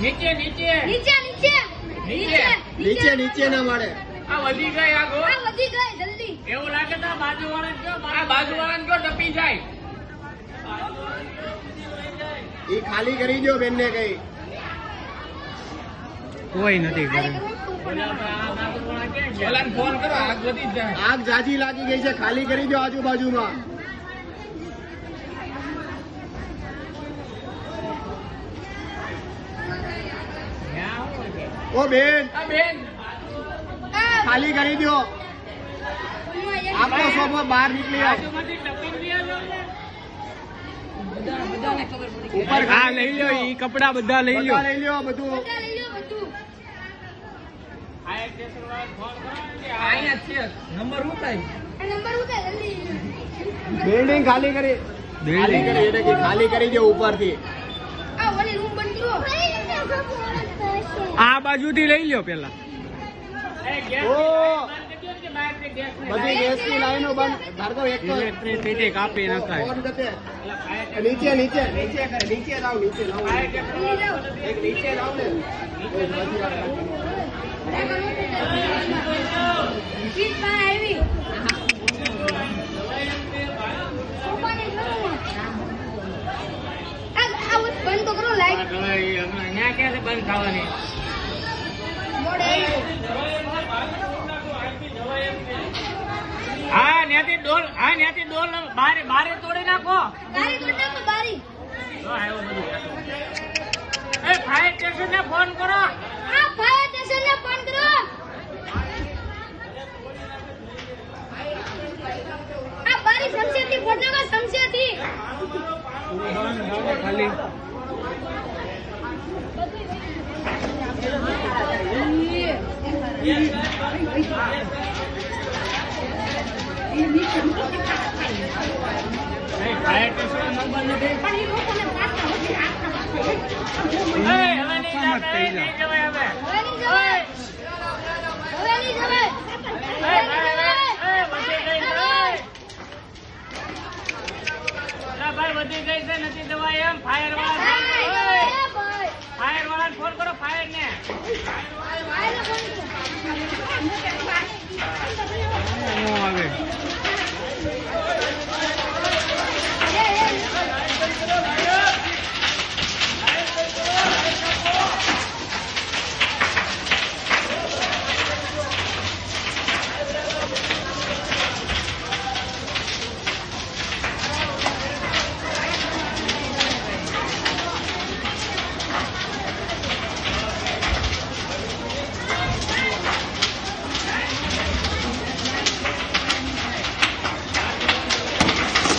નીચે નીચે. નીચે નીચે. નીચે. નીચે નીચે ના મળે આ વધી ગઈ આ ગો આ વધી ગઈ જલ્દી. એવું લાગે તો બાજુ વાળા કયો આ બાજુ વાળા જો ટપી જાય. એ ખાલી કરી દો બેન ને કઈ. કોઈ નથી કરે. પેલા ફોન કરો આગ વધી જાય. આગ જાજી લાગી ગઈ છે ખાલી કરી દો આજુબાજુમાં. ઓ બેન. બેન. ખાલી કરી દો. આપનો સોફો બહાર નીકળી ઉપર હા લઈ લો ઈ કપડા બધા લઈ લો લઈ લ્યો બધું. બિલ્ડિંગ ખાલી કરી. ખાલી કરી એટલે કે ખાલી કરી દો ઉપરથી આ ઓલી રૂમ બંધ કરો આ બાજુથી લઈ લો પેલા બધી ગેસની લાઈનો બંધ. એક તો ઇલેક્ટ્રિસિટી કાપી નખાય નીચે નીચે નીચે નીચે લાવ નીચે લાવ. એક નીચે લાવ ને. એ બધી વાત રાખી. સીટ પાસે આવી સોફાને જોયું. આ આ ઓલી બંધ કરો લાઈટ ત્યાં ક્યાં બંધ થવાની મોડે આવી હા ત્યાંથી ડોલ હા ત્યાંથી ડોલ બારે બારે તોડી નાખો. બારી તોડ નાખો બારી. જો આવ્યો બધું. એ ફાયર સ્ટેશન ને ફોન કરો. આ ફાયર સ્ટેશન ને ફોન કરો. આ બારી નાખો શમશેરથી. ખાલી ફાયર સ્ટેશન નંબર નથી પણ એ લોકોને પાછા હોતી આખા એ, હવે નહીં સમજ થઈ જવાય, જા. નહીં જવાય હવે. હવે નહીં જવાય હવે નહીં જવાય એ, એ, એ, એ, વધી ગઈ છે, એ. અલા ભાઈ વધી ગઈ છે નથી જવાય એમ ફાયર વાળા ફાયર વાળાને ફોન કરો ફાયર નો આવે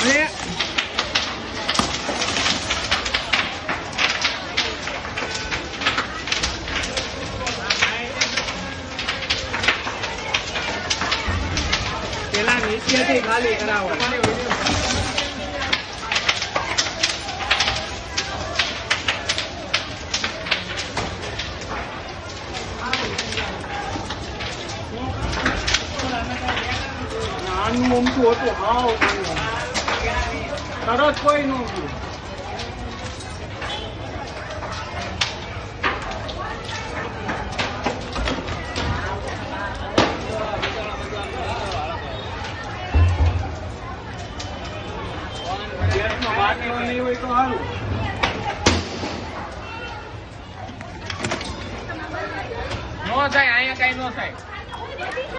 અરે પેલા નીચેથી ખાલી કરાવો નાનું અમથું હતું નાનું. તરત કોઈ નહોતું નહીં હોય તો સારું નો થાય અહીંયા કઈ નો થાય.